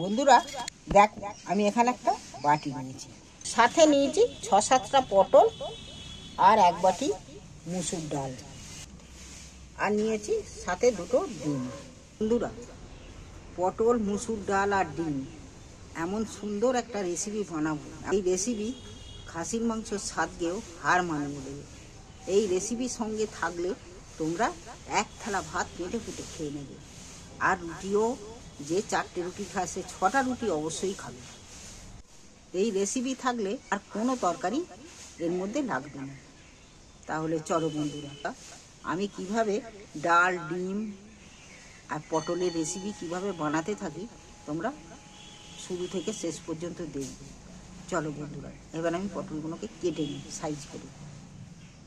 বন্ধুরা, দেখো, আমি এখানে একটা বাটি নিয়েছি। সাথে নিয়েছি ছ সাতটা পটল আর এক বাটি মুসুর ডাল। আর নিয়েছি সাথে দুটো ডিম। বন্ধুরা, পটল, মুসুর ডাল আর ডিম, এমন সুন্দর একটা রেসিপি বানাবো। এই রেসিপি খাসির মাংসের স্বাদকেও হার মানিয়ে দেবে। এই রেসিপির সঙ্গে থাকলে তোমরা এক থালা ভাত পেটে ফুটে খেয়ে নেবে। আর রুটিও যে চারটে রুটি খায়, সে ছটা রুটি অবশ্যই খাবে। এই রেসিপি থাকলে আর কোনো তরকারি এর মধ্যে লাগবে না। তাহলে চলো বন্ধুরা, আমি কীভাবে ডাল, ডিম আর পটলের রেসিপি কীভাবে বানাতে থাকি, তোমরা শুরু থেকে শেষ পর্যন্ত দেখবে। চলো বন্ধুরা, এবার আমি পটলগুলোকে কেটে নিই সাইজ করে।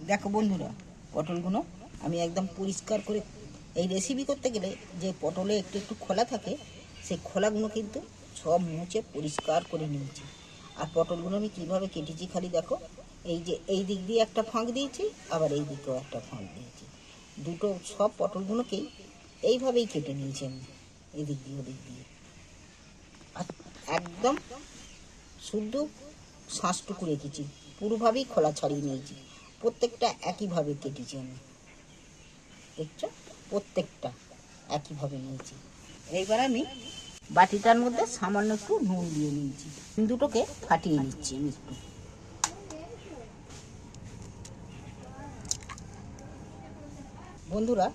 দেখো বন্ধুরা, পটলগুলো আমি একদম পরিষ্কার করে এই রেসিপি করতে গেলে যে পটলে একটু একটু খোলা থাকে সেই খোলাগুলো কিন্তু সব মুছে পরিষ্কার করে নিয়েছি। আর পটলগুলো আমি কীভাবে কেটেছি খালি দেখো, এই যে এই দিক দিয়ে একটা ফাঁক দিয়েছি, আবার এই দিকেও একটা ফাঁক দিয়েছি। দুটো সব পটলগুলোকেই এইভাবেই কেটে নিয়েছি আমি, এদিক দিয়ে ওদিক দিয়ে। আর একদম শুদ্ধ শ্বাসটুকু রেখেছি, পুরোভাবেই খোলা ছাড়িয়ে নিয়েছি, প্রত্যেকটা একইভাবে কেটেছি আমি। দেখছ? প্রত্যেকটা একইভাবে নিয়েছি। এইবার আমি বাটিটার মধ্যে সামান্য একটু নুন দিয়ে নিয়েছি। দুটোকে ফাটিয়ে নিচ্ছি আমি একটু। বন্ধুরা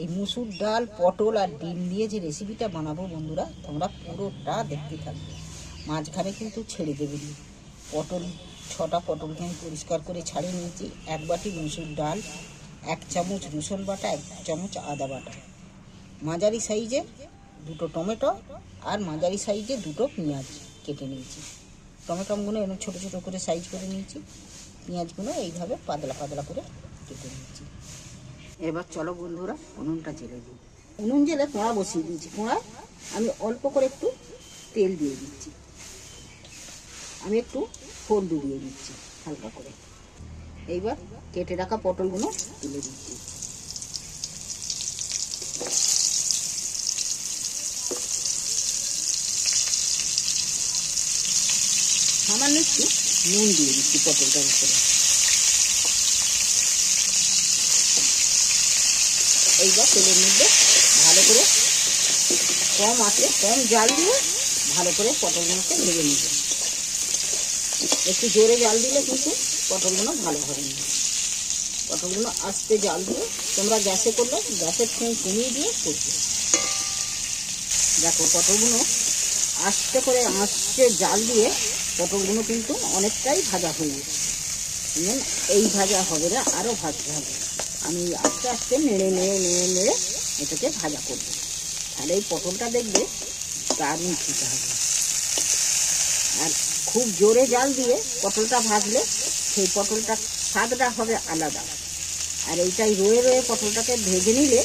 এই মুসুর ডাল পটল আর ডিম দিয়ে যে রেসিপিটা বানাবো বন্ধুরা তোমরা পুরোটা দেখতে থাকবে। মাঝখানে কিন্তু ছেড়ে দেবে নি। পটল ছটা পটলকে আমি পরিষ্কার করে ছাড়িয়ে নিয়েছি। এক বাটি মুসুর ডাল এক চামচ রসুন বাটা, এক চামচ আদা বাটা। মাঝারি সাইজে দুটো টমেটো আর মাঝারি সাইজে দুটো পেঁয়াজ কেটে নিয়েছি। টমেটোগুলো এরকম ছোটো ছোটো করে সাইজ করে নিয়েছি। পেঁয়াজগুলো এইভাবে পাতলা পাতলা করে কেটে নিয়েছি। এবার চলো বন্ধুরা, উনুনটা জেলে দিই। উনুন জেলে কোঁড়া বসিয়ে দিয়েছি। কোঁড়ায় আমি অল্প করে একটু তেল দিয়ে দিচ্ছি। আমি একটু ফোড়ন দিয়ে দিচ্ছি হালকা করে। এইবার কেটে রাখা পটলগুলো তুলে দিচ্ছি সামান্য একটু নুন দিয়ে দিচ্ছি পটলটার উপরে। এইবার তেলের মধ্যে ভালো করে কম আছে, কম জাল দিয়ে ভালো করে পটলগুলোকে ভেজে নিবে। একটু জোরে জাল দিলে কিন্তু পটলগুলো ভালো হবে না পটলগুলো আস্তে জাল দিয়ে তোমরা গ্যাসে করলে, গ্যাসের ফ্লেম কমিয়ে দিয়ে করবে। দেখো পটলগুলো আস্তে করে আস্তে জাল দিয়ে পটলগুলো কিন্তু অনেকটাই ভাজা হয়ে গেছে। এই ভাজা হবে না আরও ভাজতে হবে। আমি আস্তে আস্তে নেড়ে নেড়ে নেড়ে নেড়ে এটাকে ভাজা করব। তাহলে এই পটলটা দেখবে দারুণ খেতে হবে। আর খুব জোরে জাল দিয়ে পটলটা ভাজলে সেই পটলটা স্বাদটা হবে আলাদা। আর এইটাই রয়ে রয়ে পটলটাকে ভেজে নিলে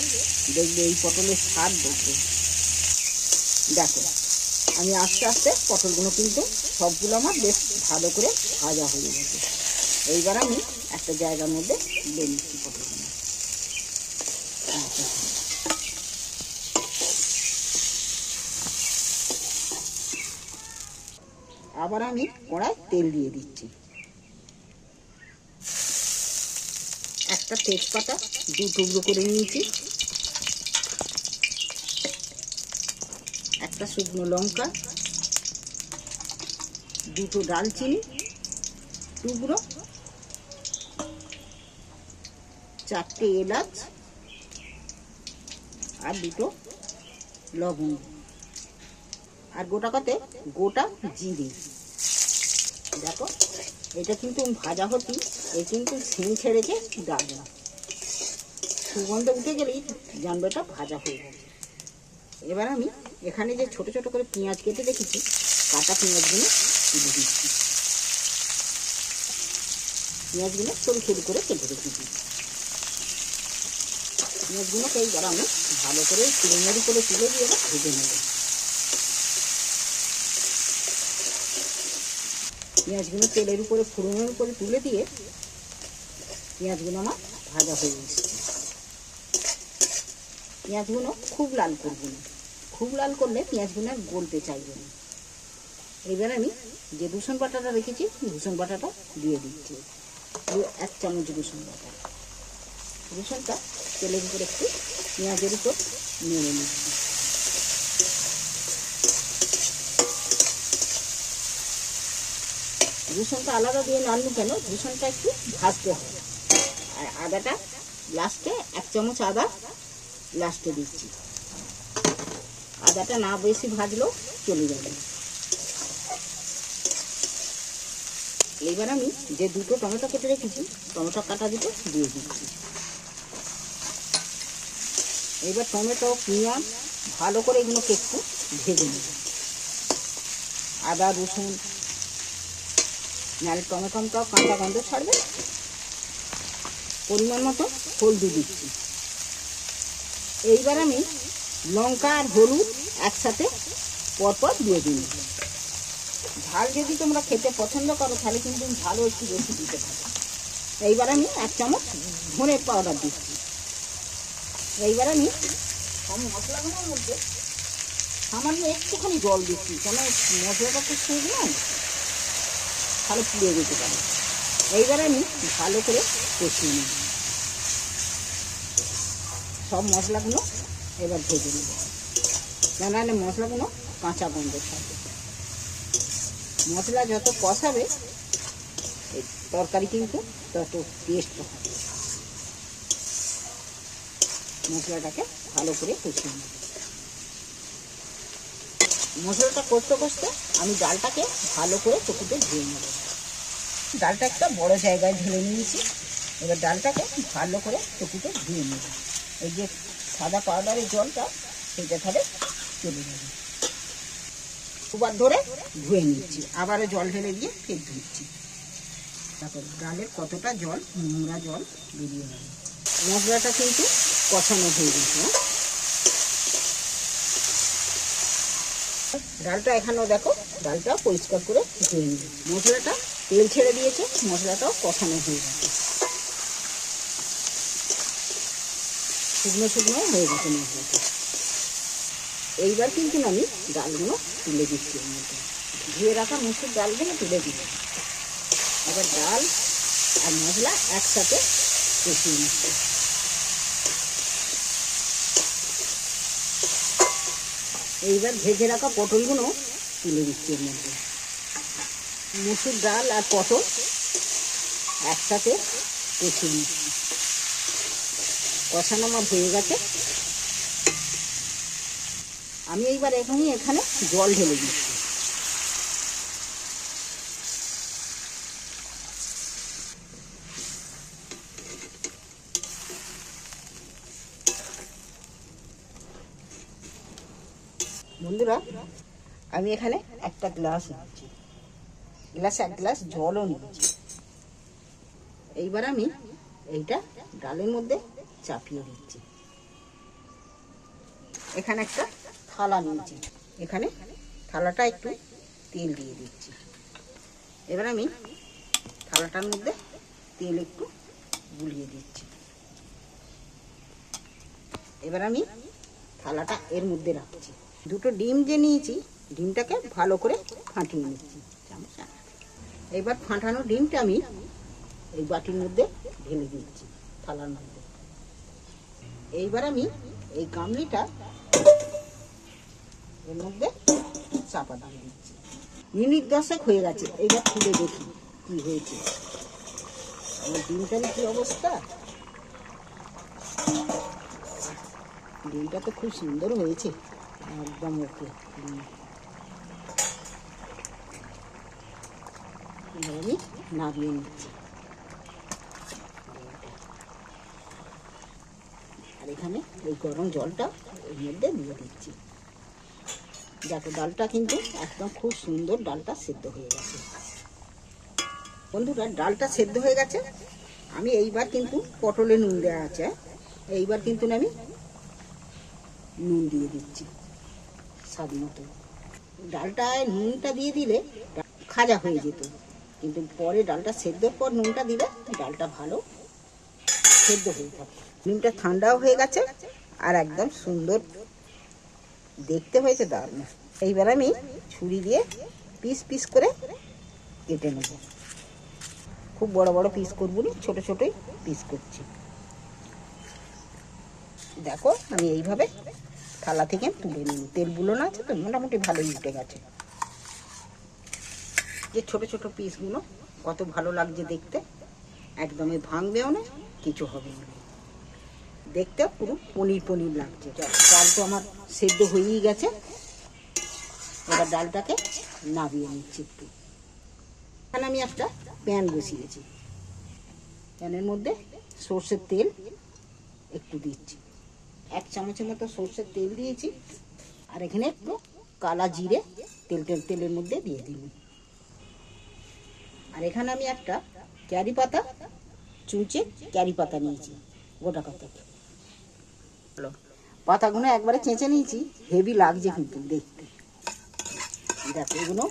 দেখবে এই পটলের স্বাদ দেখবে দেখো, আমি আস্তে আস্তে পটলগুলো কিন্তু সবগুলো আমার বেশ ভালো করে ভাজা হয়ে গেছে। এইবার আমি একটা জায়গার মধ্যে দিয়ে নিচ্ছি পটলগুলো। আবার আমি কড়ায় তেল দিয়ে দিচ্ছি। একটা তেজপাতা দু টুকরো করে নিয়েছি। একটা শুকনো লঙ্কা, দুটো ডালচিনি, টুকরো, চারটে এলাচ আর দুটো লবঙ্গ আর গোটা কাতে গোটা জিরে। দেখো, এটা কিন্তু ভাজা হতি এ কিন্তু সিম ছেড়েছে ডালনা সুগন্ধ উঠে গেলেই জানবে ভাজা হয়ে গেছে এবার আমি এখানে যে ছোট ছোট করে পেঁয়াজ কেটে রেখেছি, কাটা পেঁয়াজগুলো তুলে দিচ্ছি। পেঁয়াজগুলো সরু সরু করে কেটে রেখেছি। পেঁয়াজগুলোকে এইবার আমি ভালো করে চিড়ে করে তুলে দিয়ে ভেজে নেব। পেঁয়াজগুলো তেলের উপরে ফোড়নের উপরে তুলে দিয়ে পেঁয়াজগুলো আমার ভাজা হয়ে এসছে পেঁয়াজগুলো খুব লাল করব না। খুব লাল করলে পেঁয়াজগুলো আর গলতে চাইবে না। এবার আমি যে রসুন বাটাটা রেখেছি, রসুন বাটাটা দিয়ে দিচ্ছি। এই এক চামচ রসুন বাটা। রসুনটা তেলের উপর একটু পেঁয়াজের উপর নেড়ে নিচ্ছি। রসুনটা আলাদা দিয়ে নাড়লু কেন? রসুনটা একটু ভাজতে হবে। আদাটা লাস্টে এক চামচ আদা লাস্টে দিচ্ছি। আদাটা না বেশি ভাজলেও চলে যাবে। এইবার আমি যে দুটো টমেটো কেটে রেখেছি, টমেটো কাটা দুটো দিয়ে দিচ্ছি। এবার টমেটো, পেঁয়াজ ভালো করে এগুলোকে একটু ভেজে নেব। আদা, রসুন, নাহলে টমেটোটাও কাঁচা গন্ধ ছাড়বে। পরিমাণ মতো হলদি দিচ্ছি। এইবার আমি লঙ্কা আর হলুদ একসাথে পরপর দিয়ে দিই ঝাল যদি তোমরা খেতে পছন্দ করো, তাহলে কিন্তু ঝালও একটু বেশি দিতে পারো। এইবার আমি এক চামচ ধনে পাউডার দিচ্ছি। এইবার আমি মশলাগুলোর মধ্যে সামান্য একটুখানি জল দিচ্ছি। কেন? মশলাটা তো শুকনো, তাহলে পুড়ে যেতে পারে। এইবার আমি ভালো করে কষিয়ে নিই সব মশলাগুলো এবার ভেজে নেব। নাহলে মশলাগুলো কাঁচা গন্ধ থাকবে মশলা যত কষাবে তরকারি কিন্তু তত টেস্ট হবে। মশলাটাকে ভালো করে কষিয়ে নেব। মশলাটা কষতে কষতে আমি ডালটাকে ভালো করে চকুতে ধুয়ে নেব। ডালটা একটা বড় জায়গায় ঢেলে নিয়েছি। এবার ডালটাকে ভালো করে চকুতে ধুয়ে নেব। এই যে সাদা পাউডারের জলটা সেটা তাহলে চলে যাবে। দুবার ধরে ধুয়ে নিচ্ছি। আবারও জল ঢেলে দিয়ে ফের ধুচ্ছি। তারপর ডালের কতটা জল, নোংরা জল বেরিয়ে যাবে মশলাটা কিন্তু কষানো হয়ে গেছে হ্যাঁ? ডালটা এখানেও দেখো, ডালটা পরিষ্কার করে ধুয়ে নিই মশলাটা তেল ছেড়ে দিয়েছে, মশলাটাও কষানো হয়ে গেছে। শুকনো শুকনো হয়ে গেছে মশলাটা। এইবার কিন্তু আমি ডালগুলো তুলে দিচ্ছি এর মধ্যে। ধুয়ে রাখা মুসুর ডালগুলো তুলে দিই এবার ডাল আর মশলা একসাথে কষিয়ে নিচ্ছি। এইবার ভেজে রাখা পটলগুলো তুলে দিচ্ছি এর মধ্যে। মুসুর ডাল আর পটল একসাথে কষিয়ে নিচ্ছি কষানো আমার হয়ে গেছে। আমি এইবার এখানে এখানে জল ঢেলে দিচ্ছি। বন্ধুরা, আমি এখানে একটা গ্লাস নিচ্ছি। গ্লাসে এক গ্লাস জলও নিচ্ছি। এইবার আমি এইটা ডালের মধ্যে চাপিয়ে দিচ্ছি। এখানে একটা থালা নিয়েছি। এখানে থালাটা একটু তেল দিয়ে দিচ্ছি। এবার আমি থালাটার মধ্যে তেল একটু বুলিয়ে দিচ্ছি। এবার আমি থালাটা এর মধ্যে রাখছি। দুটো ডিম যে নিয়েছি, ডিমটাকে ভালো করে ফাটিয়ে নিচ্ছি। চামচ। এবার ফাটানো ডিমটা আমি এই বাটির মধ্যে ঢেলে দিচ্ছি, থালার মধ্যে। এইবার আমি এই গামলিটা এর মধ্যে চাপা দিয়ে দিচ্ছি। মিনিট দশেক হয়ে গেছে, এইবার খুলে দেখি কি হয়েছে। আমার ডিমটার কি অবস্থা? ডিমটা তো খুব সুন্দর হয়েছে, একদম ওকে। এবার আমি নামিয়ে নিচ্ছি আর এখানে এই গরম জলটা এর মধ্যে দিয়ে দিচ্ছি। দেখো, ডালটা কিন্তু একদম খুব সুন্দর ডালটা সেদ্ধ হয়ে গেছে। বন্ধুরা, ডালটা সেদ্ধ হয়ে গেছে। আমি এইবার কিন্তু পটলে নুন দেওয়া আছে। এইবার কিন্তু আমি নুন দিয়ে দিচ্ছি, স্বাদ মতো। ডালটায় নুনটা দিয়ে দিলে খাজা হয়ে যেত। কিন্তু পরে ডালটা সেদ্ধর পর নুনটা দিলে ডালটা ভালো সেদ্ধ হয়ে থাকে নুনটা ঠান্ডাও হয়ে গেছে আর একদম সুন্দর দেখতে হয়েছে দারুণ। এইবার আমি ছুরি দিয়ে পিস পিস করে কেটে নেব। খুব বড় বড় পিস করব না, ছোটো ছোটোই পিস করছি। দেখো, আমি এইভাবে থালা থেকে তুলে নিই। তেলগুলো না আছে তো, মোটামুটি ভালোই উঠে গেছে। যে ছোট ছোট পিসগুলো কত ভালো লাগছে দেখতে, একদমই ভাঙবেও না, কিছু হবে না। দেখতে পুরো পনির পনির লাগছে। ডাল তো আমার সেদ্ধ হয়েই গেছে। এবার ডালটাকে নাবিয়ে নিচ্ছি একটু। এখানে আমি একটা প্যান বসিয়েছি। প্যানের মধ্যে সর্ষের তেল একটু দিচ্ছি। এক চামচের মতো সর্ষের তেল দিয়েছি। আর এখানে একটু কালা জিরে তেল তেল, তেলের মধ্যে দিয়ে দিন আর এখানে আমি একটা ক্যারি পাতা চুঁচে ক্যারি পাতা নিয়েছি গোটা পাতা পাতাগুলো একবারে চেঁচে নিয়েছি হেভি লাগছে কিন্তু দেখতে। দেখো এগুলো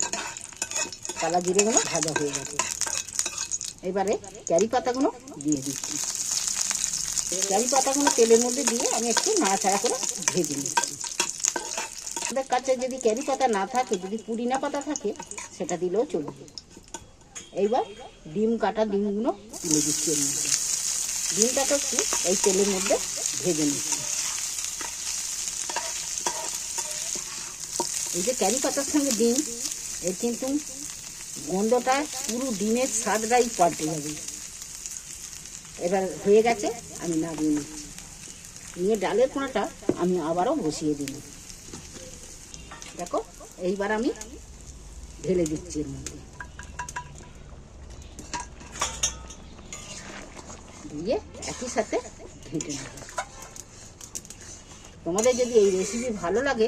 কালা জিরেগুলো ভাজা হয়ে গেছে। এবারে ক্যারি পাতাগুলো দিয়ে দিচ্ছি। ক্যারি পাতাগুলো তেলের মধ্যে দিয়ে আমি একটু নাড়াচাড়া করে ভেজে নিচ্ছি। আমাদের কাছে যদি ক্যারি পাতা না থাকে যদি পুদিনা পাতা থাকে সেটা দিলেও চলবে। এইবার ডিম কাটা ডিমগুলো তুলে দিচ্ছি এর মধ্যে। ডিমটাকে একটু এই তেলের মধ্যে ভেজে নিচ্ছি। এই যে ক্যারি পাতার সঙ্গে ডিম, এর কিন্তু গন্ধটা পুরো ডিমের স্বাদটাই পাল্টে যাবে। এবার হয়ে গেছে, আমি নামিয়ে নিচ্ছি। নিয়ে ডালের কোনাটা আমি আবারও বসিয়ে দিই দেখো, এইবার আমি ঢেলে দিচ্ছি এর মধ্যে। দিয়ে একই সাথে ঘেঁটে নেব। তোমাদের যদি এই রেসিপি ভালো লাগে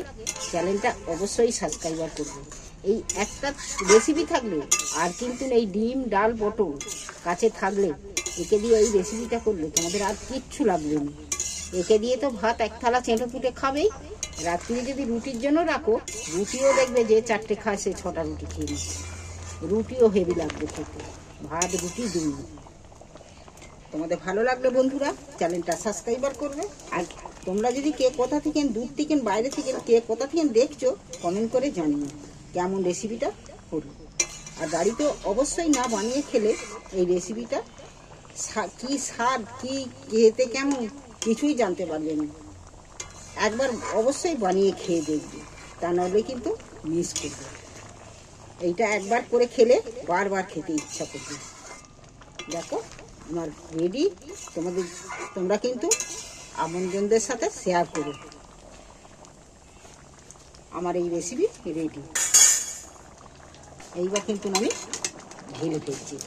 চ্যানেলটা অবশ্যই সাবস্ক্রাইবার করবে। এই একটা রেসিপি থাকলে আর কিন্তু এই ডিম, ডাল, পটল কাছে থাকলে একে দিয়ে এই রেসিপিটা করলে তোমাদের আর কিচ্ছু লাগবে না। একে দিয়ে তো ভাত এক থালা চেঁটো পুটে খাবেই রাত্রি যদি রুটির জন্য রাখো, রুটিও দেখবে যে চারটে খায়, সে ছটা রুটি খেয়ে নিচ্ছে। রুটিও হেভি লাগবে খেতে। ভাত, রুটি দুই তোমাদের ভালো লাগলে বন্ধুরা, চ্যানেলটা সাবস্ক্রাইবার করবে। আর তোমরা যদি কে কোথা থেকে, দূর থেকে, বাইরে থেকে, কে কোথা থেকে দেখছ কমেন্ট করে জানিও। কেমন রেসিপিটা করব। আর বাড়িতে অবশ্যই না বানিয়ে খেলে এই রেসিপিটা কি স্বাদ, কি খেতে কেমন, কিছুই জানতে পারবে না। একবার অবশ্যই বানিয়ে খেয়ে দেখবে, তা নাহলে কিন্তু মিস করবে। এইটা একবার করে খেলে বারবার খেতে ইচ্ছা করবে। দেখো আমার রেডি তোমাদের, তোমরা কিন্তু আমন্ত্রণদের সাথে শেয়ার করো। আমার এই রেসিপি রেডি এইবার কিন্তু আমি ঢেলে ফেলছি।